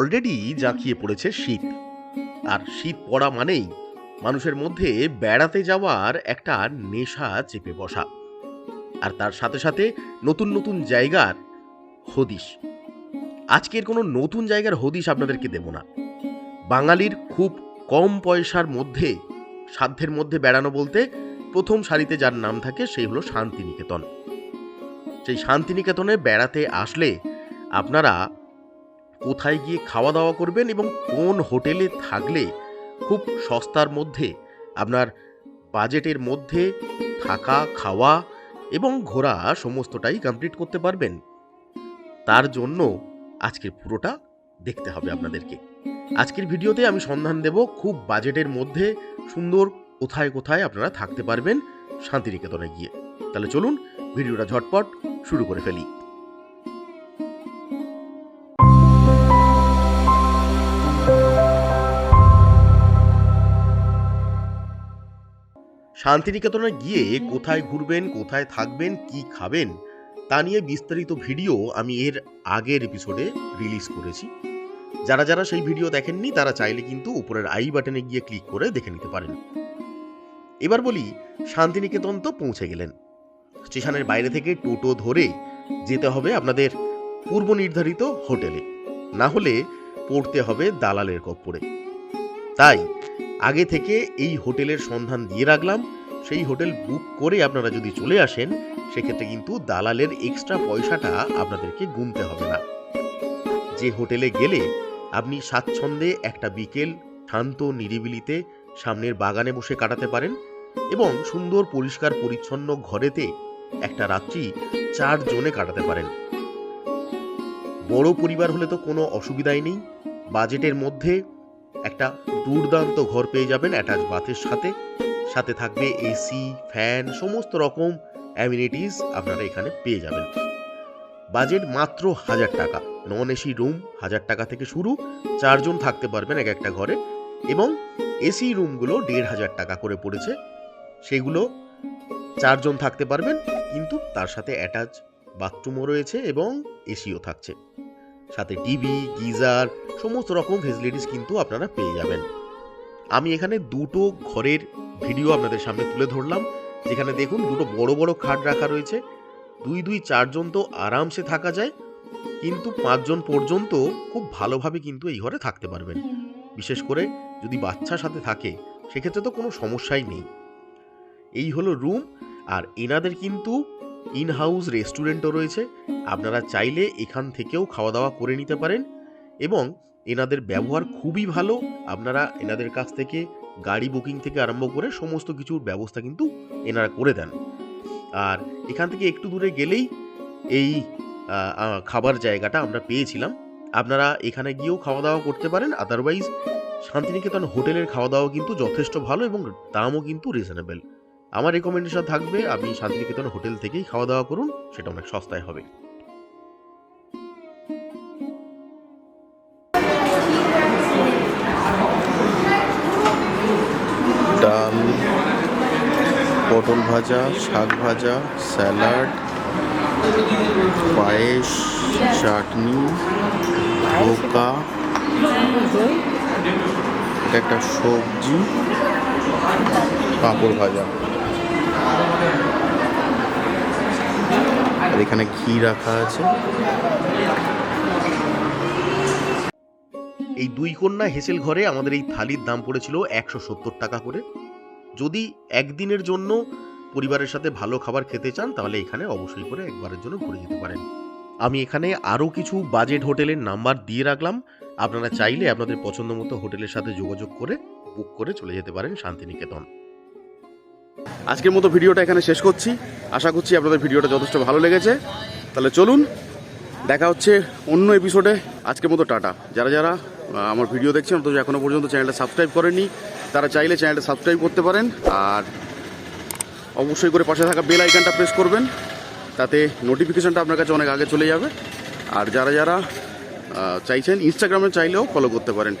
Already জাঁকিয়ে পড়েছে শীত। আর শীত পড়া মানেই মানুষের মধ্যে বেড়াতে যাওয়ার একটা নেশা চেপে বসা। আর তার সাথে সাথে নতুন নতুন জায়গার হদিশ। আজকের কোনো নতুন জায়গার হদিশ আপনাদেরকে দেব না। বাঙালির খুব কম পয়সার মধ্যে, সাধ্যের মধ্যে বেড়ানো বলতে প্রথম সারিতে যার নাম থাকে সেই হলো শান্তিনিকেতন। সেই শান্তিনিকেতনে বেড়াতে আসলে আপনারা কোথায় গিয়ে খাওয়া দাওয়া করবেন এবং কোন হোটেলে থাকলে খুব সস্তার মধ্যে, আপনার বাজেটের মধ্যে থাকা, খাওয়া এবং ঘোরা সমস্তটাই কমপ্লিট করতে পারবেন। তার জন্য আজকের পুরোটা দেখতে হবে আপনাদেরকে। আজকের ভিডিওতে আমি সন্ধান দেব খুব বাজেটের মধ্যে সুন্দর কোথায় কোথায় আপনারা থাকতে পারবেন শান্তিনিকেতনে গিয়ে। তাহলে চলুন ভিডিওটা ঝটপট শুরু করে ফেলি। শান্তিনিকেতনে গিয়ে কোথায় ঘুরবেন, কোথায় থাকবেন, কি খাবেন, তা নিয়ে বিস্তারিত ভিডিও আমি এর আগের এপিসোডে রিলিজ করেছি। যারা যারা সেই ভিডিও দেখেননি, তারা চাইলে কিন্তু উপরের আই বাটনে গিয়ে ক্লিক করে দেখে নিতে পারেন। এবার বলি, শান্তিনিকেতন তো পৌঁছে গেলেন। স্টেশনের বাইরে থেকে টোটো ধরে যেতে হবে আপনাদের পূর্ব নির্ধারিত হোটেলে। না হলে পড়তে হবে দালালের কপ্পরে। তাই আগে থেকে এই হোটেলের সন্ধান দিয়ে রাখলাম। সেই হোটেল বুক করে আপনারা যদি চলে আসেন, সেক্ষেত্রে কিন্তু দালালের এক্সট্রা পয়সাটা আপনাদেরকে গুনতে হবে না। যে হোটেলে গেলে আপনি স্বাচ্ছন্দ্যে একটা বিকেল শান্ত নিরিবিলিতে সামনের বাগানে বসে কাটাতে পারেন এবং সুন্দর পরিষ্কার পরিচ্ছন্ন ঘরেতে একটা রাত্রি চার জনে কাটাতে পারেন। বড় পরিবার হলে তো কোনো অসুবিধাই নেই। বাজেটের মধ্যে একটা দুর্দান্ত ঘর পেয়ে যাবেন অ্যাটাচ বাথের সাথে। সাথে থাকবে এসি, ফ্যান, সমস্ত রকম অ্যামিনিটিস আপনারা এখানে পেয়ে যাবেন। বাজেট মাত্র হাজার টাকা। নন এসি রুম হাজার টাকা থেকে শুরু। চারজন থাকতে পারবেন এক একটা ঘরে। এবং এসি রুমগুলো দেড় হাজার টাকা করে পড়েছে। সেগুলো চারজন থাকতে পারবেন, কিন্তু তার সাথে অ্যাটাচ বাথরুমও রয়েছে এবং এসিও থাকছে। সাথে টিভি, গিজার, সমস্ত রকম ফেসিলিটিস কিন্তু আপনারা পেয়ে যাবেন। আমি এখানে দুটো ঘরের ভিডিও আপনাদের সামনে তুলে ধরলাম, যেখানে দেখুন দুটো বড় বড় খাট রাখা রয়েছে। দুই দুই চারজন তো আরামসে থাকা যায়, কিন্তু পাঁচজন পর্যন্ত খুব ভালোভাবে কিন্তু এই ঘরে থাকতে পারবেন। বিশেষ করে যদি বাচ্চার সাথে থাকে, সেক্ষেত্রে তো কোনো সমস্যাই নেই। এই হলো রুম আর এনাদের কিন্তু ইন হাউস রেস্টুরেন্টও রয়েছে। আপনারা চাইলে এখান থেকেও খাওয়া দাওয়া করে নিতে পারেন এবং এনাদের ব্যবহার খুবই ভালো। আপনারা এনাদের কাছ থেকে গাড়ি বুকিং থেকে আরম্ভ করে সমস্ত কিছুর ব্যবস্থা কিন্তু এনারা করে দেন। আর এখান থেকে একটু দূরে গেলেই এই খাবার জায়গাটা আমরা পেয়েছিলাম। আপনারা এখানে গিয়েও খাওয়া দাওয়া করতে পারেন আদারওয়াইজ শান্তিনিকেতন হোটেলের খাওয়া দাওয়া কিন্তু যথেষ্ট ভালো এবং দামও কিন্তু রিজনেবল আমার রেকমেন্ডেশন থাকবে, আপনি শান্তিনিকেতন হোটেল থেকেই খাওয়া দাওয়া করুন, সেটা অনেক সস্তায় হবে। ডাল, পটল ভাজা, শাক ভাজা, স্যালাড, পায়েস, চাটনি ধোকা এটা একটা সবজি, পাঁপড় ভাজা। আর এখানে ঘি রাখা আছে। এই দুই কন্যা হেসেল ঘরে আমাদের এই থালির দাম পড়েছিল একশো সত্তর টাকা করে। যদি একদিনের জন্য পরিবারের সাথে ভালো খাবার খেতে চান, তাহলে এখানে অবশ্যই করে একবারের জন্য ঘুরে যেতে পারেন। আমি এখানে আরও কিছু বাজেট হোটেলের নাম্বার দিয়ে রাখলাম। আপনারা চাইলে আপনাদের পছন্দ মতো হোটেলের সাথে যোগাযোগ করে বুক করে চলে যেতে পারেন শান্তিনিকেতন। আজকের মতো ভিডিওটা এখানে শেষ করছি। আশা করছি আপনাদের ভিডিওটা যথেষ্ট ভালো লেগেছে। তাহলে চলুন, দেখা হচ্ছে অন্য এপিসোডে আজকের মতো টাটা। যারা যারা আমার ভিডিও দেখছেন অথচ এখনও পর্যন্ত চ্যানেলটা সাবস্ক্রাইব করেনি তারা চাইলে চ্যানেলটা সাবস্ক্রাইব করতে পারেন। আর অবশ্যই করে পাশে থাকা বেল আইকনটা প্রেস করবেন, তাতে নোটিফিকেশনটা আপনার কাছে অনেক আগে চলে যাবে। আর যারা যারা চাইছেন ইনস্টাগ্রামে চাইলেও ফলো করতে পারেন।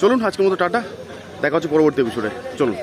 চলুন, আজকের মতো টাটা। দেখা হচ্ছে পরবর্তী এপিসোডে চলুন।